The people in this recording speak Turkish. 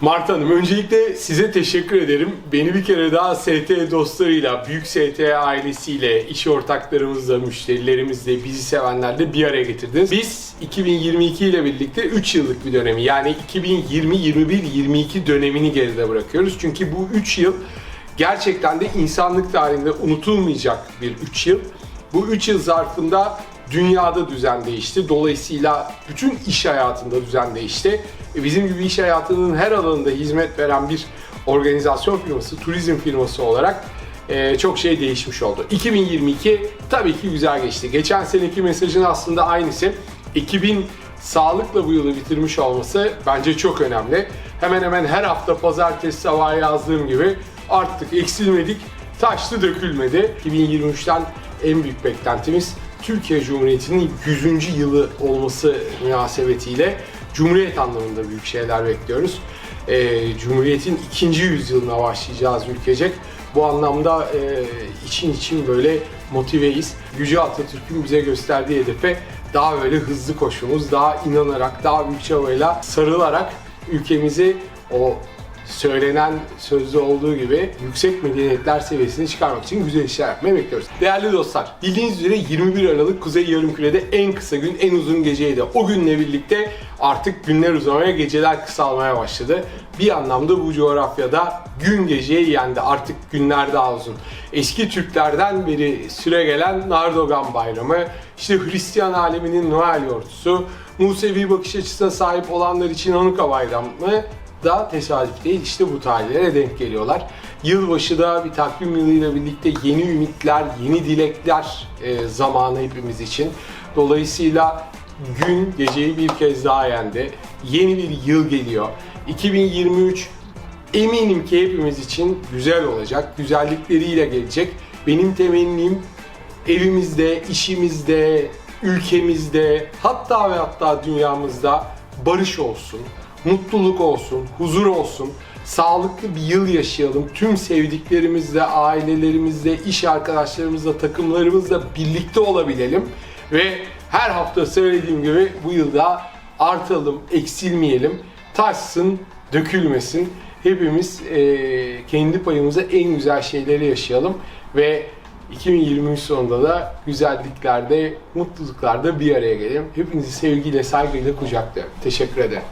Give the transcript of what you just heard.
Mart Hanım öncelikle size teşekkür ederim. Beni bir kere daha ST dostlarıyla, büyük ST ailesiyle, iş ortaklarımızla, müşterilerimizle, bizi sevenlerle bir araya getirdiniz. Biz 2022 ile birlikte 3 yıllık bir dönemi yani 2020-21-22 dönemini geride bırakıyoruz. Çünkü bu 3 yıl gerçekten de insanlık tarihinde unutulmayacak bir 3 yıl. Bu 3 yıl zarfında dünyada düzen değişti. Dolayısıyla bütün iş hayatında düzen değişti. E, Bizim gibi iş hayatının her alanında hizmet veren bir organizasyon firması, turizm firması olarak e, çok şey değişmiş oldu. 2022 tabii ki güzel geçti. Geçen seneki mesajın aslında aynısı. Ekibin sağlıkla bu yılı bitirmiş olması bence çok önemli. Hemen hemen her hafta pazartesi sabahı yazdığım gibi arttık, eksilmedik, taştı dökülmedi. 2023'ten en büyük beklentimiz Türkiye Cumhuriyeti'nin 100. yılı olması münasebetiyle Cumhuriyet anlamında büyük şeyler bekliyoruz. Ee, Cumhuriyet'in ikinci yüzyılına başlayacağız ülkecek. Bu anlamda e, için için böyle motiveyiz. Yüce Atatürk'ün bize gösterdiği hedefe daha böyle hızlı koşmamız, daha inanarak, daha büyük çabayla sarılarak ülkemizi o söylenen sözde olduğu gibi yüksek medeniyetler seviyesine çıkarmak için güzel işler yapmayı bekliyoruz. Değerli dostlar, bildiğiniz üzere 21 Aralık Kuzey Yarımküre'de en kısa gün, en uzun geceydi. O günle birlikte artık günler uzamaya, geceler kısalmaya başladı. Bir anlamda bu coğrafyada gün geceye yendi. Artık günler daha uzun. Eski Türklerden beri süre gelen Nardogan Bayramı, işte Hristiyan aleminin Noel yortusu, Musevi bakış açısına sahip olanlar için Hanuka Bayramı, da tesadüf değil işte bu tarihlere denk geliyorlar. Yılbaşı da bir takvim yılıyla birlikte yeni ümitler, yeni dilekler e, zamanı hepimiz için. Dolayısıyla gün geceyi bir kez daha yendi. Yeni bir yıl geliyor. 2023 eminim ki hepimiz için güzel olacak. Güzellikleriyle gelecek. Benim temennim evimizde, işimizde, ülkemizde, hatta ve hatta dünyamızda barış olsun, mutluluk olsun, huzur olsun, sağlıklı bir yıl yaşayalım. Tüm sevdiklerimizle, ailelerimizle, iş arkadaşlarımızla, takımlarımızla birlikte olabilelim ve her hafta söylediğim gibi bu yılda artalım, eksilmeyelim, taşsın, dökülmesin. Hepimiz eee, kendi payımıza en güzel şeyleri yaşayalım ve 2023 sonunda da güzelliklerde, mutluluklarda bir araya gelelim. Hepinizi sevgiyle, saygıyla kucaklıyorum. Teşekkür ederim.